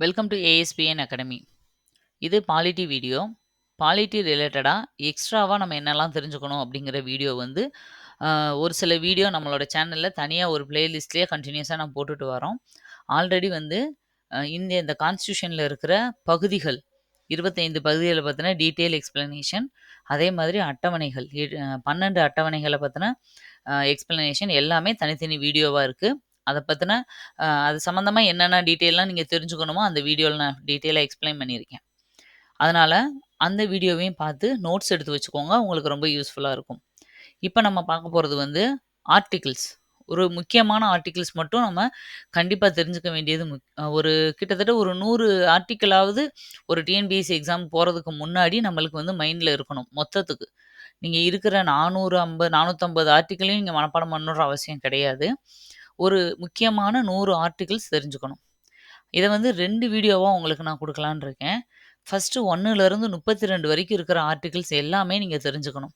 Welcome to ASPN academy இது polity video polity ரிலேட்டடாக எக்ஸ்ட்ராவாக நம்ம என்னெல்லாம் தெரிஞ்சுக்கணும் அப்படிங்கிற வீடியோ வந்து ஒரு சில வீடியோ நம்மளோட சேனலில் தனியாக ஒரு பிளேலிஸ்ட்லேயே கண்டினியூஸாக நம்ம போட்டுட்டு வரோம். ஆல்ரெடி வந்து இந்திய இந்த இந்த கான்ஸ்டியூஷனில் இருக்கிற பகுதிகள் இருபத்தைந்து பகுதிகளை பற்றின டீட்டெயில் எக்ஸ்பிளனேஷன் அதே மாதிரி அட்டவணைகள் பன்னெண்டு அட்டவணைகளை பற்றின எக்ஸ்பிளனேஷன் எல்லாமே தனித்தனி வீடியோவாக இருக்குது அதை பற்றின அது சம்மந்தமாக என்னென்ன டீட்டெயிலாம் நீங்கள் தெரிஞ்சுக்கணுமோ அந்த வீடியோவில் நான் டீட்டெயிலாக எக்ஸ்பிளைன் பண்ணியிருக்கேன். அதனால் அந்த வீடியோவையும் பார்த்து நோட்ஸ் எடுத்து வச்சுக்கோங்க உங்களுக்கு ரொம்ப யூஸ்ஃபுல்லாக இருக்கும். இப்போ நம்ம பார்க்க போகிறது வந்து ஆர்டிகிள்ஸ். ஒரு முக்கியமான ஆர்டிகிள்ஸ் மட்டும் நம்ம கண்டிப்பாக தெரிஞ்சுக்க வேண்டியது முக்- ஒரு கிட்டத்தட்ட ஒரு நூறு ஆர்டிக்கிளாவது ஒரு டிஎன்பிஎஸ்சி எக்ஸாம் போகிறதுக்கு முன்னாடி நம்மளுக்கு வந்து மைண்டில் இருக்கணும் மொத்தத்துக்கு. நீங்கள் இருக்கிற நானூறு ஐம்பது நானூற்றம்பது ஆர்டிக்கிளையும் நீங்கள் மனப்பாடம் பண்ணுற அவசியம் கிடையாது. ஒரு முக்கியமான நூறு ஆர்டிகிள்ஸ் தெரிஞ்சுக்கணும். இதை வந்து ரெண்டு வீடியோவாக உங்களுக்கு நான் கொடுக்கலான்னு இருக்கேன். ஃபஸ்ட்டு ஒன்றுலேருந்து முப்பத்தி ரெண்டு வரைக்கும் இருக்கிற ஆர்டிகிள்ஸ் எல்லாமே நீங்கள் தெரிஞ்சுக்கணும்.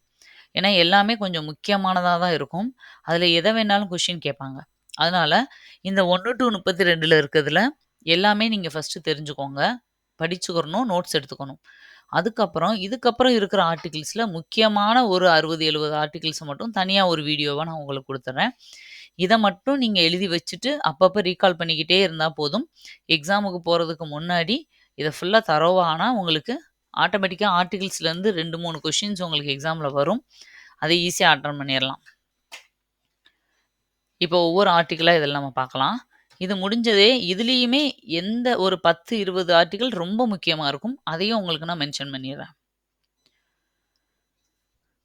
ஏன்னா எல்லாமே கொஞ்சம் முக்கியமானதாக தான் இருக்கும். அதில் எதை வேணாலும் கொஷின் கேட்பாங்க. அதனால் இந்த ஒன்று டு முப்பத்தி ரெண்டில் இருக்கிறதுல எல்லாமே நீங்கள் ஃபஸ்ட்டு தெரிஞ்சுக்கோங்க. படிச்சுக்கிறணும் நோட்ஸ் எடுத்துக்கணும். அதுக்கப்புறம் இதுக்கப்புறம் இருக்கிற ஆர்டிகிள்ஸில் முக்கியமான ஒரு அறுபது எழுபது ஆர்டிகிள்ஸை மட்டும் தனியாக ஒரு வீடியோவாக நான் உங்களுக்கு கொடுத்துட்றேன் இதை மட்டும் நீங்கள் எழுதி வச்சுட்டு அப்பப்போ ரீகால் பண்ணிக்கிட்டே இருந்தால் போதும். எக்ஸாமுக்கு போகிறதுக்கு முன்னாடி இதை ஃபுல்லாக தரோவானா உங்களுக்கு ஆட்டோமேட்டிக்காக ஆர்டிகிள்ஸ்லேருந்து ரெண்டு மூணு கொஷின்ஸ் உங்களுக்கு எக்ஸாமில் வரும். அதை ஈஸியாக அட்டன் பண்ணிடலாம் இப்போ ஒவ்வொரு ஆர்டிக்கிளாக இதெல்லாம் நம்ம பார்க்கலாம். இது முடிஞ்சதே இதுலேயுமே எந்த ஒரு பத்து இருபது ஆர்டிகிள் ரொம்ப முக்கியமாக இருக்கும். அதையும் உங்களுக்கு நான் மென்ஷன் பண்ணிடுறேன்.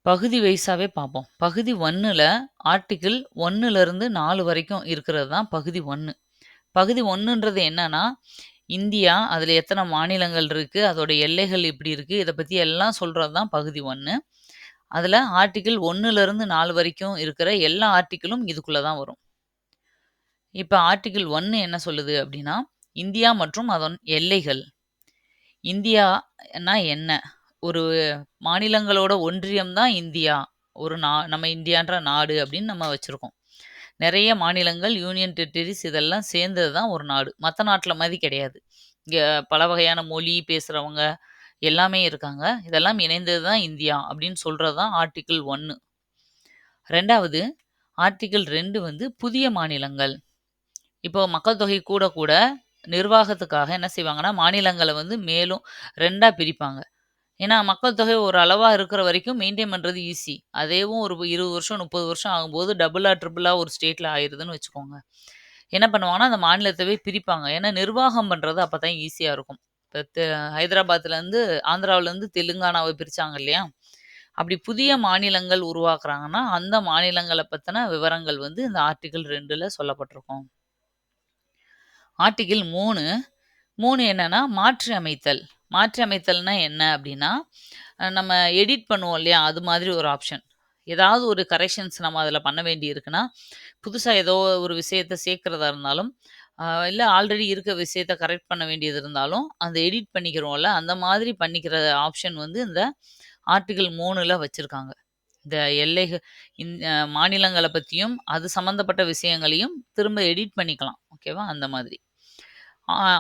பகுதி வைஸாவே பார்ப்போம். பகுதி ஒன்றில் ஆர்டிக்கிள் ஒன்றுலேருந்து நாலு வரைக்கும் இருக்கிறது தான் பகுதி ஒன்று பகுதி ஒன்றுன்றது என்னன்னா இந்தியா அதில் எத்தனை மாநிலங்கள் இருக்குது அதோட எல்லைகள் இப்படி இருக்குது இதை பற்றி எல்லாம் சொல்கிறது தான் பகுதி ஒன்று அதில் ஆர்டிக்கிள் ஒன்றுலேருந்து நாலு வரைக்கும் இருக்கிற எல்லா ஆர்டிக்கிளும் இதுக்குள்ளே தான் வரும். இப்போ ஆர்டிக்கிள் ஒன்று என்ன சொல்லுது அப்படின்னா இந்தியா மற்றும் அதன் எல்லைகள். இந்தியானா என்ன? ஒரு மாநிலங்களோட ஒன்றியம் தான் இந்தியா. ஒரு நா நம்ம இந்தியான்ற நாடு அப்படின்னு நம்ம வச்சுருக்கோம். நிறைய மாநிலங்கள் யூனியன் டெரிட்டரிஸ் இதெல்லாம் சேர்ந்தது தான் ஒரு நாடு. மற்ற நாட்டில் மாதிரி கிடையாது. இங்கே பல வகையான மொழி பேசுகிறவங்க எல்லாமே இருக்காங்க. இதெல்லாம் இணைந்தது தான் இந்தியா அப்படின்னு சொல்கிறது தான் ஆர்டிக்கிள் ஒன்று ரெண்டாவது ஆர்டிக்கிள் ரெண்டு வந்து புதிய மாநிலங்கள். இப்போ மக்கள் தொகை கூட கூட நிர்வாகத்துக்காக என்ன செய்வாங்கன்னா மாநிலங்களை வந்து மேலும் ரெண்டாக பிரிப்பாங்க. ஏன்னா மக்கள் தொகை ஒரு அளவாக இருக்கிற வரைக்கும் மெயின்டைன் பண்ணுறது ஈஸி அதேவும் ஒரு இருபது வருஷம் முப்பது வருஷம் ஆகும்போது டபுளா ட்ரிபிளா ஒரு ஸ்டேட்டில் ஆயிடுதுன்னு வச்சுக்கோங்க. என்ன பண்ணுவாங்கன்னா அந்த மாநிலத்தவே பிரிப்பாங்க. ஏன்னா நிர்வாகம் பண்ணுறது அப்போ தான் ஈஸியாக இருக்கும். இப்போ ஹைதராபாத்லேருந்து ஆந்திராவிலேருந்து தெலுங்கானாவை பிரித்தாங்க இல்லையா? அப்படி புதிய மாநிலங்கள் உருவாக்குறாங்கன்னா அந்த மாநிலங்களை பற்றின விவரங்கள் வந்து இந்த ஆர்டிகிள் ரெண்டில் சொல்லப்பட்டிருக்கும். ஆர்டிகிள் மூணு. மூணு என்னன்னா மாற்றி அமைத்தல் மாற்றியமைத்தல்னா என்ன அப்படின்னா நம்ம எடிட் பண்ணுவோம் இல்லையா? அது மாதிரி ஒரு ஆப்ஷன் ஏதாவது ஒரு கரெக்ஷன்ஸ் நம்ம அதில் பண்ண வேண்டி இருக்குன்னா புதுசாக ஏதோ ஒரு விஷயத்தை சேர்க்குறதா இருந்தாலும் இல்லை ஆல்ரெடி இருக்க விஷயத்த கரெக்ட் பண்ண வேண்டியது இருந்தாலும் அந்த எடிட் பண்ணிக்கிறோம்ல அந்த மாதிரி பண்ணிக்கிற ஆப்ஷன் வந்து இந்த ஆர்டிகிள் மூணில் வச்சுருக்காங்க. இந்த எல்லைகள் இந்த மாநிலங்களை பற்றியும் அது சம்மந்தப்பட்ட விஷயங்களையும் திரும்ப எடிட் பண்ணிக்கலாம். ஓகேவா அந்த மாதிரி.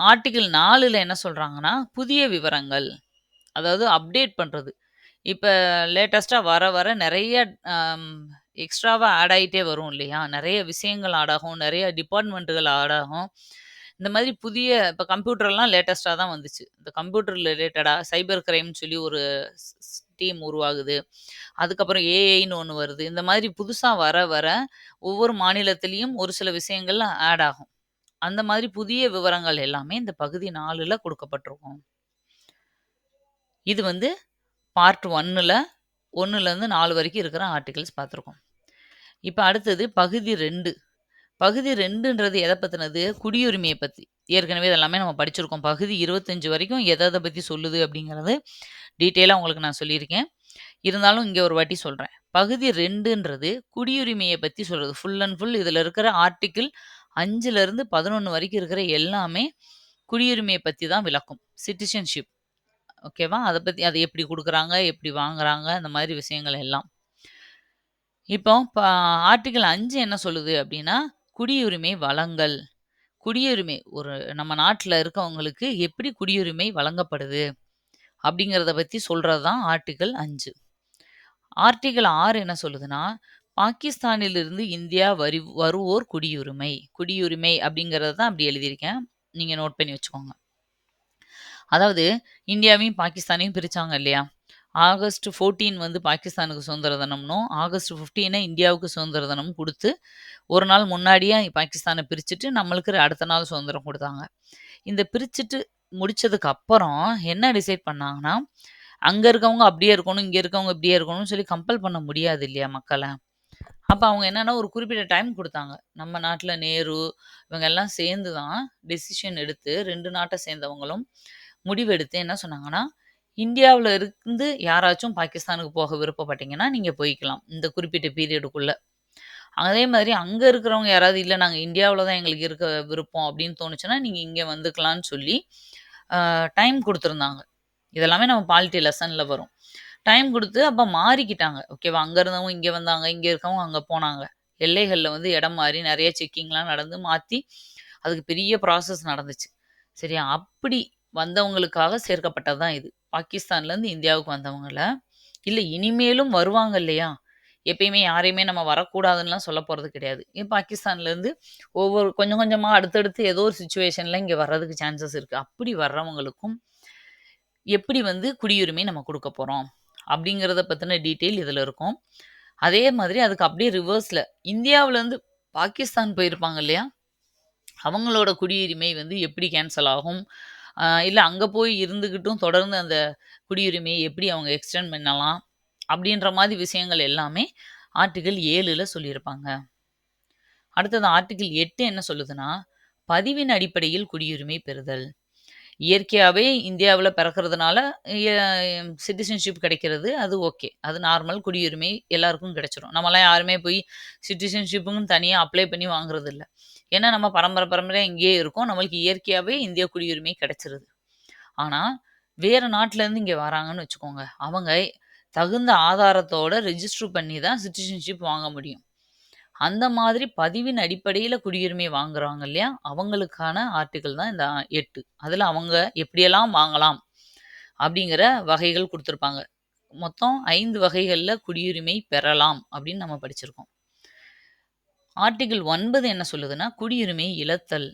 ஆர்டிகிள் நாலில் என்ன சொல்கிறாங்கன்னா புதிய விவரங்கள். அதாவது அப்டேட் பண்ணுறது இப்போ லேட்டஸ்ட்டாக வர வர நிறைய எக்ஸ்ட்ராவாக ஆட் ஆகிட்டே வரும் இல்லையா? நிறைய விஷயங்கள் ஆட் ஆகும் நிறைய டிபார்ட்மெண்ட்டுகள் ஆட் ஆகும். இந்த மாதிரி புதிய இப்போ கம்ப்யூட்டர்லாம் லேட்டஸ்ட்டாக தான் வந்துச்சு. இந்த கம்ப்யூட்டர் ரிலேட்டடாக சைபர் கிரைம்னு சொல்லி ஒரு டீம் உருவாகுது. அதுக்கப்புறம் ஏஐன்னு ஒன்று வருது. இந்த மாதிரி புதுசாக வர வர ஒவ்வொரு மாநிலத்திலையும் ஒரு சில விஷயங்கள் ஆட் ஆகும். அந்த மாதிரி புதிய விவரங்கள் எல்லாமே இந்த பகுதி நாலில் கொடுக்கப்பட்டிருக்கும். இது வந்து பார்ட் ஒன்னில் ஒன்றுலேருந்து நாலு வரைக்கும் இருக்கிற ஆர்டிகல்ஸ் பார்த்துருக்கோம். இப்போ அடுத்தது பகுதி ரெண்டு. பகுதி ரெண்டுன்றது எதை பற்றினது குடியுரிமையை பற்றி ஏற்கனவே இதெல்லாமே நம்ம படிச்சிருக்கோம். பகுதி இருபத்தஞ்சு வரைக்கும் எதை எதை பற்றி சொல்லுது அப்படிங்கிறது டீட்டெயிலாக உங்களுக்கு நான் சொல்லியிருக்கேன். இருந்தாலும் இங்கே ஒரு வாட்டி சொல்கிறேன் பகுதி ரெண்டுன்றது குடியுரிமையை பற்றி சொல்கிறது ஃபுல் அண்ட் ஃபுல் இதில் இருக்கிற ஆர்டிக்கிள் அஞ்சுலேருந்து பதினொன்று வரைக்கும் இருக்கிற எல்லாமே குடியுரிமையை பற்றி தான் விளக்கும் சிட்டிசன்ஷிப் ஓகேவா அதை பற்றி அதை எப்படி கொடுக்குறாங்க எப்படி வாங்குறாங்க அந்த மாதிரி விஷயங்கள் எல்லாம் இப்போ ஆர்டிகிள் அஞ்சு என்ன சொல்லுது அப்படின்னா குடியுரிமை வளங்கள் குடியுரிமை ஒரு நம்ம நாட்டில் இருக்கவங்களுக்கு எப்படி குடியுரிமை வழங்கப்படுது? அப்படிங்கிறத பற்றி சொல்கிறது தான் ஆர்டிகிள் 5. ஆர்டிகிள் 6 என்ன சொல்லுதுன்னா, பாகிஸ்தானிலிருந்து இந்தியா வரி வருவோர் குடியுரிமை. குடியுரிமை அப்படிங்கிறத தான் அப்படி எழுதியிருக்கேன். நீங்கள் நோட் பண்ணி வச்சுக்கோங்க. அதாவது இந்தியாவையும், பாகிஸ்தானையும் பிரிச்சாங்க இல்லையா? ஆகஸ்ட் 14 வந்து பாகிஸ்தானுக்கு சுதந்திர தினம்னும், ஆகஸ்ட் 15 இந்தியாவுக்கு சுதந்திர தினம் கொடுத்து ஒரு நாள் முன்னாடியே பாகிஸ்தானை பிரிச்சுட்டு, நம்மளுக்கு அடுத்த நாள் சுதந்திரம் கொடுத்தாங்க இந்த பிரிச்சுட்டு முடித்ததுக்கு அப்புறம் என்ன டிசைட் பண்ணாங்கன்னா, அங்கே இருக்கவங்க அப்படியே இருக்கணும், இங்கே இருக்கவங்க இப்படியே இருக்கணும்னு சொல்லி கம்பல் பண்ண முடியாது இல்லையா மக்களை அப்ப அவங்க என்னன்னா ஒரு குறிப்பிட்ட டைம் குடுத்தாங்க. நம்ம நாட்டில் நேரு இவங்க எல்லாம் சேர்ந்து தான் டெசிஷன் எடுத்து 2 நாட்ட சேர்ந்தவங்களும் முடிவெடுத்து என்ன சொன்னாங்கன்னா, இந்தியாவுல இருந்து யாராச்சும் பாகிஸ்தானுக்கு போக விருப்பப்பட்டீங்கன்னா, நீங்க போய்க்கலாம். இந்த குறிப்பிட்ட பீரியடுக்குள்ள. அதே மாதிரி அங்க இருக்கிறவங்க யாராவது இல்ல நாங்க இந்தியாவுல தான் எங்களுக்கு இருக்க விருப்பம் அப்படின்னு தோணுச்சுன்னா, நீங்க இங்க வந்துக்கலாம்னு சொல்லி அ டைம் கொடுத்துருந்தாங்க இதெல்லாமே நம்ம பாலிட்டி லெசன்ல வரும். டைம் கொடுத்து அப்போ மாறிக்கிட்டாங்க. ஓகேவா? அங்கே இருந்தவங்க இங்கே வந்தாங்க, இங்கே இருக்கவங்க அங்கே போனாங்க. எல்லைகளில் வந்து இடம் மாறி நிறைய செக்கிங்லாம் நடந்து மாற்றி அதுக்கு பெரிய ப்ராசஸ் நடந்துச்சு. சரியா? அப்படி வந்தவங்களுக்காக சேர்க்கப்பட்டது தான் இது. பாகிஸ்தான்லேருந்து இந்தியாவுக்கு வந்தவங்கள, இல்லை இனிமேலும் வருவாங்க இல்லையா? எப்பயுமே யாரையுமே நம்ம வரக்கூடாதுன்னெலாம் சொல்ல போகிறது கிடையாது. ஏன் பாகிஸ்தான்லேருந்து ஒவ்வொரு கொஞ்சம் கொஞ்சமாக அடுத்தடுத்து ஏதோ ஒரு சுச்சுவேஷனில் இங்கே வர்றதுக்கு சான்சஸ் இருக்குது அப்படி வர்றவங்களுக்கும் எப்படி வந்து குடியுரிமை நம்ம கொடுக்க போகிறோம் அப்படிங்கிறத பற்றின டீட்டெயில் இதில் இருக்கும். அதே மாதிரி அதுக்கு அப்படியே ரிவர்ஸில் இந்தியாவிலேருந்து பாகிஸ்தான் போயிருப்பாங்க இல்லையா? அவங்களோட குடியுரிமை வந்து எப்படி கேன்சல் ஆகும்? இல்லை அங்கே போய் இருந்துக்கிட்டும் தொடர்ந்து அந்த குடியுரிமையை எப்படி அவங்க எக்ஸ்டெண்ட் பண்ணலாம்? அப்படின்ற மாதிரி விஷயங்கள் எல்லாமே ஆர்டிகிள் ஏழில் சொல்லியிருப்பாங்க. அடுத்தது ஆர்டிகிள் எட்டு என்ன சொல்லுதுன்னா, பதிவின் அடிப்படையில் குடியுரிமை பெறுதல். இயற்கையாகவே இந்தியாவில் பிறக்கறதுனால சிட்டிசன்ஷிப் கிடைக்கிறது அது ஓகே. அது நார்மல் குடியுரிமை எல்லாருக்கும் கிடைச்சிரும். நம்மலாம் யாருமே போய் சிட்டிசன்ஷிப்ன்னு தனியாக அப்ளை பண்ணி வாங்குறது இல்லை ஏன்னா நம்ம பரம்பரை பரம்பரையாக இங்கேயே இருக்கோம். நம்மளுக்கு இயற்கையாகவே இந்திய குடியுரிமை கிடைச்சிருது. ஆனால் வேறு நாட்டிலேருந்து இங்கே வராங்கன்னு வச்சுக்கோங்க. அவங்க தகுந்த ஆதாரத்தோட ரெஜிஸ்டர் பண்ணி தான் சிட்டிசன்ஷிப் வாங்க முடியும். அந்த மாதிரி பதிவின் அடிப்படையில் குடியுரிமை வாங்குறாங்க இல்லையா? அவங்களுக்கான ஆர்டிகிள் தான் இந்த எட்டு அதில் அவங்க எப்படியெல்லாம் வாங்கலாம்? அப்படிங்கிற வகைகள் கொடுத்துருப்பாங்க மொத்தம் ஐந்து வகைகளில் குடியுரிமை பெறலாம் அப்படின்னு நம்ம படிச்சிருக்கோம். ஆர்டிகிள் ஒன்பது என்ன சொல்லுதுன்னா, குடியுரிமை இழத்தல்.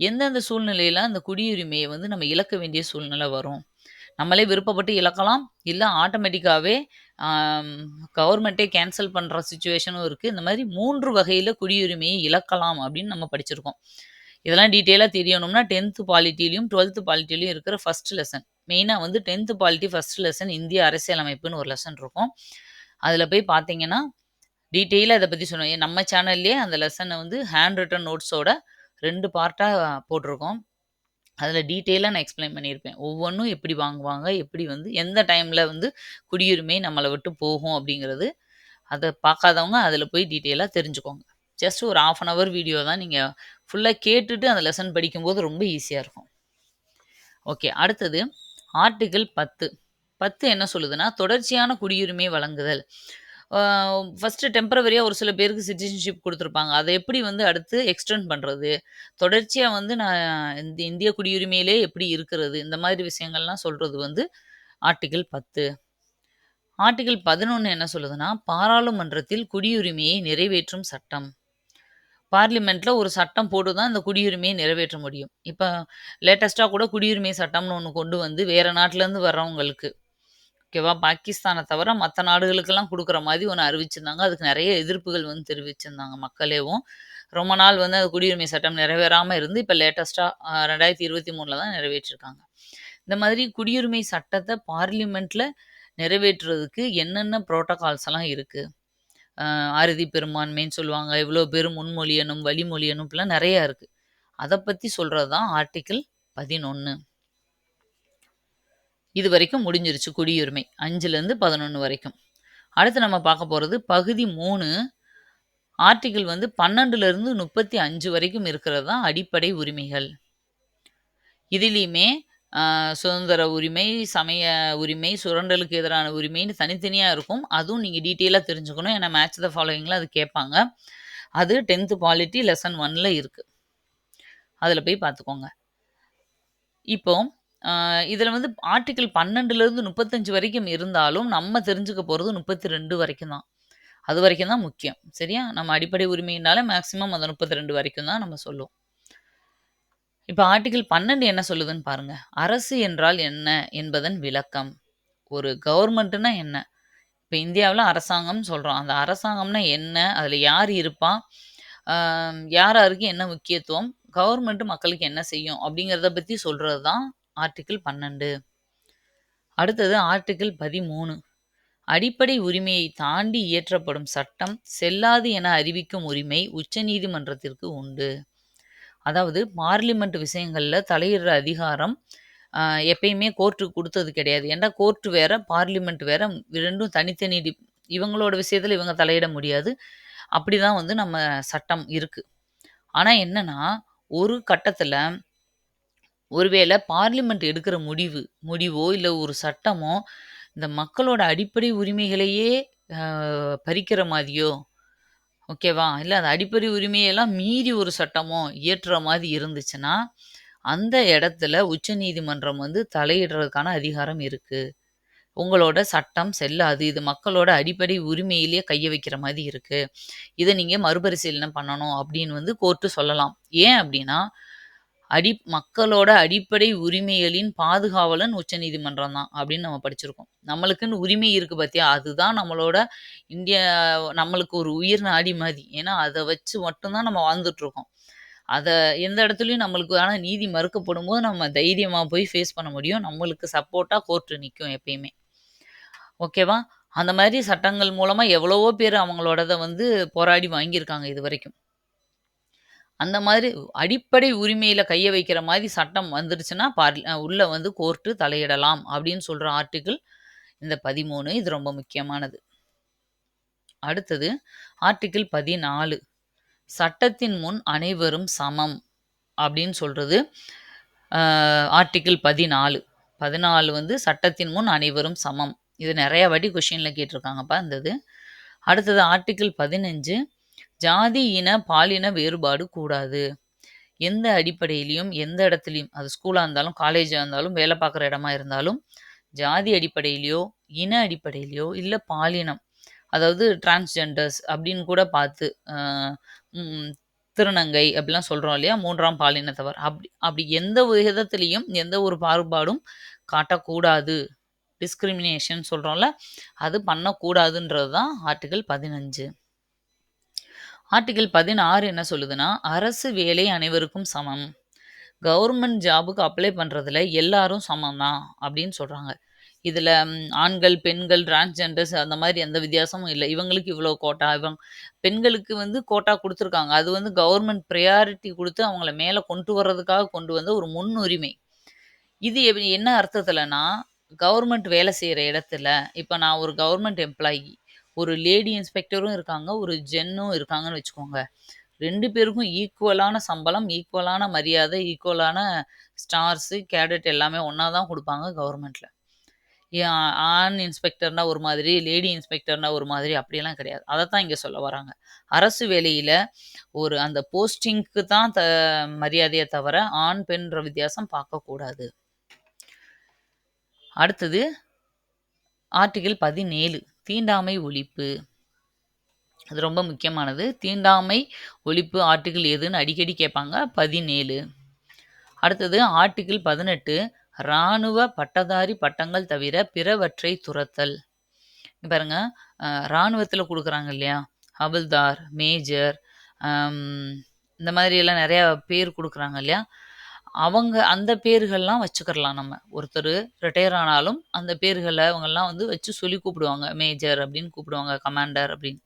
எந்தெந்த சூழ்நிலையில அந்த குடியுரிமையை வந்து நம்ம இழக்க வேண்டிய சூழ்நிலை வரும்? நம்மளே விருப்பப்பட்டு இழக்கலாம். இல்லை ஆட்டோமேட்டிக்காகவே கவர்மெண்ட்டே கேன்சல் பண்ணுற சுச்சுவேஷனும் இருக்குது இந்த மாதிரி மூன்று வகையில் குடியுரிமையை இழக்கலாம் அப்படின்னு நம்ம படிச்சிருக்கோம். இதெல்லாம் டீட்டெயிலாக தெரியணும்னா டென்த்து பாலிட்டிலையும் டுவெல்த்து பாலிட்டிலையும் இருக்கிற ஃபர்ஸ்ட் லெசன். மெயினாக வந்து 10த் பாலிட்டி ஃபஸ்ட் லெசன் இந்திய அரசியலமைப்புன்னு ஒரு லெசன் இருக்கும். அதில் போய் பார்த்தீங்கன்னா, டீட்டெயிலாக இதை பற்றி சொன்னோம். நம்ம சேனல்லையே அந்த லெசனை வந்து ஹேண்ட் ரிட்டன் நோட்ஸோட ரெண்டு பார்ட்டாக போட்டிருக்கோம். அதில் டீட்டெயிலாக நான் எக்ஸ்ப்ளைன் பண்ணியிருப்பேன். ஒவ்வொன்றும் எப்படி வாங்குவாங்க? எப்படி வந்து எந்த டைமில் வந்து குடியுரிமை நம்மளை விட்டு போகும் அப்படிங்கிறது. அதை பார்க்காதவங்க அதில் போய் டீட்டெயிலாக தெரிஞ்சுக்கோங்க. ஜஸ்ட் ஒரு 1/2 அன் ஹவர் வீடியோ தான். நீங்கள் ஃபுல்லாக கேட்டுட்டு அந்த லெசன் படிக்கும்போது ரொம்ப ஈஸியாக இருக்கும். ஓகே. அடுத்தது ஆர்டிகிள் 10. 10 என்ன சொல்லுதுன்னா, தொடர்ச்சியான குடியுரிமை வழங்குதல். ஃபஸ்ட்டு டெம்பரவரியாக ஒரு சில பேருக்கு சிட்டிசன்ஷிப் கொடுத்துருப்பாங்க அதை எப்படி வந்து அடுத்து எக்ஸ்டெண்ட் பண்ணுறது தொடர்ச்சியாக வந்து நான் இந்த இந்திய குடியுரிமையிலே எப்படி இருக்கிறது? இந்த மாதிரி விஷயங்கள்லாம் சொல்கிறது வந்து ஆர்டிகிள் 10. ஆர்டிகிள் 11 என்ன சொல்லுதுன்னா, பாராளுமன்றத்தில் குடியுரிமையை நிறைவேற்றும் சட்டம். பார்லிமெண்ட்டில் ஒரு சட்டம் போட்டு தான் இந்த குடியுரிமையை நிறைவேற்ற முடியும். இப்போ லேட்டஸ்ட்டாக கூட குடியுரிமை சட்டம்னு ஒன்று கொண்டு வந்து வேறு நாட்டிலேருந்து வர்றவங்களுக்கு, ஓகேவா? பாகிஸ்தானை தவிர மற்ற நாடுகளுக்கெல்லாம் கொடுக்குற மாதிரி ஒன்று அறிவிச்சிருந்தாங்க. அதுக்கு நிறைய எதிர்ப்புகள் வந்து தெரிவிச்சிருந்தாங்க மக்களேவும். ரொம்ப நாள் வந்து அது குடியுரிமை சட்டம் நிறைவேறாமல் இருந்து, இப்போ லேட்டஸ்ட்டாக ரெண்டாயிரத்தி இருபத்தி மூணில் தான் நிறைவேற்றிருக்காங்க. இந்த மாதிரி குடியுரிமை சட்டத்தை பார்லிமெண்ட்டில் நிறைவேற்றுறதுக்கு என்னென்ன ப்ரோட்டோகால்ஸ் எல்லாம் இருக்குது அறுதி பெரும்பான்மைன்னு சொல்லுவாங்க. இவ்வளோ பேர் முன்மொழியணும், வழிமொழியணும் இப்படிலாம் நிறையா இருக்குது அதை பற்றி சொல்கிறது தான் ஆர்டிகிள் இது வரைக்கும் முடிஞ்சிருச்சு குடியுரிமை. 5லேருந்து 11 வரைக்கும். அடுத்து நம்ம பார்க்க போகிறது பகுதி மூணு ஆர்டிகிள் வந்து 12லேருந்து 35 வரைக்கும் இருக்கிறது தான் அடிப்படை உரிமைகள். இதிலயுமே சுதந்திர உரிமை, சமய உரிமை, சுரண்டலுக்கு எதிரான உரிமைன்னு தனித்தனியாக இருக்கும். அதுவும் நீங்கள் டீட்டெயிலாக தெரிஞ்சுக்கணும். ஏன்னா மேட்ச் த ஃபாலோயிங்ல அது கேட்பாங்க. அது 10த் பாலிட்டி லெசன் ஒனில் இருக்குது அதில் போய் பார்த்துக்கோங்க. இப்போது இதில் வந்து ஆர்டிக்கிள் 12லேருந்து 35 வரைக்கும் இருந்தாலும், நம்ம தெரிஞ்சுக்க போறது 32 வரைக்கும் தான். அது வரைக்கும் தான் முக்கியம். சரியா? நம்ம அடிப்படை உரிமையினால மேக்ஸிமம் அந்த 32 வரைக்கும் தான் நம்ம சொல்லுவோம். இப்போ ஆர்டிக்கிள் 12 என்ன சொல்லுதுன்னு பாருங்க. அரசு என்றால் என்ன என்பதன் விளக்கம். ஒரு கவர்மெண்ட்னா என்ன? இப்போ இந்தியாவில் அரசாங்கம்னு சொல்கிறோம் அந்த அரசாங்கம்னா என்ன? அதில் யார் இருப்பா? யாராருக்கு யார் என்ன முக்கியத்துவம்? கவர்மெண்ட் மக்களுக்கு என்ன செய்யும்? அப்படிங்கிறத பற்றி சொல்கிறது தான் ஆர்டிக்கிள் 12. அடுத்தது ஆர்டிக்கிள் 13. அடிப்படை உரிமையை தாண்டி இயற்றப்படும் சட்டம் செல்லாது என அறிவிக்கும் உரிமை உச்சநீதிமன்றத்திற்கு உண்டு. அதாவது பார்லிமெண்ட் விஷயங்களில் தலையிடுற அதிகாரம் எப்பயுமே கோர்ட்டுக்கு கொடுத்தது கிடையாது. ஏன்னா கோர்ட்டு வேற, பார்லிமெண்ட் வேற ரெண்டும் தனித்தனி இவங்களோட விஷயத்தில் இவங்க தலையிட முடியாது. அப்படி தான் வந்து நம்ம சட்டம் இருக்குது ஆனால் என்னென்னா ஒரு கட்டத்தில் ஒருவேளை பார்லிமெண்ட் எடுக்கிற முடிவு முடிவோ, இல்லை ஒரு சட்டமோ, இந்த மக்களோட அடிப்படை உரிமைகளையே பறிக்கிற மாதிரியோ, ஓகேவா? இல்லை அந்த அடிப்படை உரிமையெல்லாம் மீறி ஒரு சட்டமோ இயற்றுற மாதிரி இருந்துச்சுன்னா, அந்த இடத்துல உச்ச நீதிமன்றம் வந்து தலையிடுறதுக்கான அதிகாரம் இருக்குது உங்களோட சட்டம் செல்லாது. இது மக்களோட அடிப்படை உரிமையிலேயே கைய வைக்கிற மாதிரி இருக்குது இதை நீங்கள் மறுபரிசீலனை பண்ணணும் அப்படின்னு வந்து கோர்ட்டு சொல்லலாம். ஏன் அப்படின்னா, அடி மக்களோட அடிப்படை உரிமைகளின் பாதுகாவலன் உச்சநீதிமன்றம் தான் அப்படின்னு நம்ம படிச்சிருக்கோம். நம்மளுக்குன்னு உரிமை இருக்கு பார்த்தியா அதுதான் நம்மளோட இந்தியா நம்மளுக்கு ஒரு உயிர் நாடி மாதிரி ஏன்னா, அதை வச்சு மட்டும்தான் நம்ம வாழ்ந்துட்டுருக்கோம் அதை எந்த இடத்துலையும் நம்மளுக்கு ஆனால் நீதி மறுக்கப்படும்போது, நம்ம தைரியமாக போய் ஃபேஸ் பண்ண முடியும். நம்மளுக்கு சப்போர்ட்டாக கோர்ட்டு நிற்கும் எப்பயுமே. ஓகேவா? அந்த மாதிரி சட்டங்கள் மூலமாக எவ்வளவோ பேர் அவங்களோடத வந்து போராடி வாங்கியிருக்காங்க இது வரைக்கும் அந்த மாதிரி அடிப்படை உரிமையில் கையை வைக்கிற மாதிரி சட்டம் வந்துருச்சுன்னா, பார் உள்ளே வந்து கோர்ட்டு தலையிடலாம் அப்படின்னு சொல்கிற ஆர்டிக்கிள் இந்த 13. இது ரொம்ப முக்கியமானது. அடுத்தது ஆர்டிக்கிள் 14. சட்டத்தின் முன் அனைவரும் சமம் அப்படின்னு சொல்கிறது ஆர்டிக்கிள் 14. 14 வந்து சட்டத்தின் முன் அனைவரும் சமம். இது நிறையா வாட்டி கொஷினில் கேட்டிருக்காங்கப்பா இந்த இது. அடுத்தது ஆர்டிக்கிள் 15. ஜாதி, இன, பாலின வேறுபாடு கூடாது. எந்த அடிப்படையிலையும் எந்த இடத்துலையும் அது ஸ்கூலாக இருந்தாலும், காலேஜாக இருந்தாலும், வேலை பார்க்குற இடமா இருந்தாலும், ஜாதி அடிப்படையிலையோ இன அடிப்படையிலையோ இல்லை பாலினம் அதாவது டிரான்ஸ்ஜெண்டர்ஸ் அப்படின்னு கூட பார்த்து திருநங்கை அப்படிலாம் சொல்கிறோம் இல்லையா? மூன்றாம் பாலினத்தவர். அப்படி அப்படி எந்த விதத்துலேயும் எந்த ஒரு பாகுபாடும் காட்டக்கூடாது. டிஸ்கிரிமினேஷன் சொல்கிறோம்ல அது பண்ணக்கூடாதுன்றது தான் ஆர்டிகல் பதினஞ்சு ஆர்டிகிள் பதினாறு என்ன சொல்லுதுன்னா, அரசு வேலை அனைவருக்கும் சமம். கவர்மெண்ட் ஜாபுக்கு அப்ளை பண்ணுறதுல எல்லாரும் சமம் தான் அப்படின்னு சொல்கிறாங்க இதில் ஆண்கள், பெண்கள், டிரான்ஸ்ஜெண்டர்ஸ் அந்த மாதிரி எந்த வித்தியாசமும் இல்லை இவங்களுக்கு இவ்வளோ கோட்டா, இவங் பெண்களுக்கு வந்து கோட்டா கொடுத்துருக்காங்க அது வந்து கவர்மெண்ட் ப்ரையாரிட்டி கொடுத்து அவங்கள மேலே கொண்டு வர்றதுக்காக கொண்டு வந்த ஒரு முன்னுரிமை. இது எப்படி என்ன அர்த்தத்தில்னா கவர்மெண்ட் வேலை செய்கிற இடத்துல, இப்போ நான் ஒரு கவர்மெண்ட் எம்ப்ளாயி. ஒரு லேடி இன்ஸ்பெக்டரும் இருக்காங்க, ஒரு ஜென்னும் இருக்காங்கன்னு வச்சுக்கோங்க. ரெண்டு பேருக்கும் ஈக்குவலான சம்பளம், ஈக்குவலான மரியாதை, ஈக்குவலான ஸ்டார்ஸு கேடட் எல்லாமே ஒன்றா தான் கொடுப்பாங்க கவர்மெண்ட்டில் ஆண் இன்ஸ்பெக்டர்னா ஒரு மாதிரி, லேடி இன்ஸ்பெக்டர்னா ஒரு மாதிரி அப்படியெல்லாம் கிடையாது. அதை தான் இங்கே சொல்ல வராங்க. அரசு வேலையில் ஒரு அந்த போஸ்டிங்க்கு தான் த மரியாதையை தவிர, ஆண், பெண்ற வித்தியாசம் பார்க்கக்கூடாது. அடுத்தது ஆர்டிகிள் பதினேழு தீண்டாமை ஒழிப்பு. அது ரொம்ப முக்கியமானது. தீண்டாமை ஒழிப்பு ஆர்டிகிள் எதுன்னு அடிக்கடி கேட்பாங்க. 17. அடுத்தது ஆர்டிக்கிள் 18. ராணுவ பட்டதாரி பட்டங்கள் தவிர பிறவற்றை துரத்தல் பாருங்க, இராணுவத்தில் கொடுக்குறாங்க இல்லையா? ஹவில்தார், மேஜர், இந்த மாதிரி எல்லாம் நிறையா பேர் கொடுக்குறாங்க இல்லையா? அவங்க அந்த பேர்கள்லாம் வச்சுக்கிறலாம் நம்ம. ஒருத்தர் ரிட்டையர் ஆனாலும் அந்த பேர்களை அவங்கெல்லாம் வந்து வச்சு சொல்லி கூப்பிடுவாங்க. மேஜர் அப்படின்னு கூப்பிடுவாங்க. கமாண்டர் அப்படின்னு.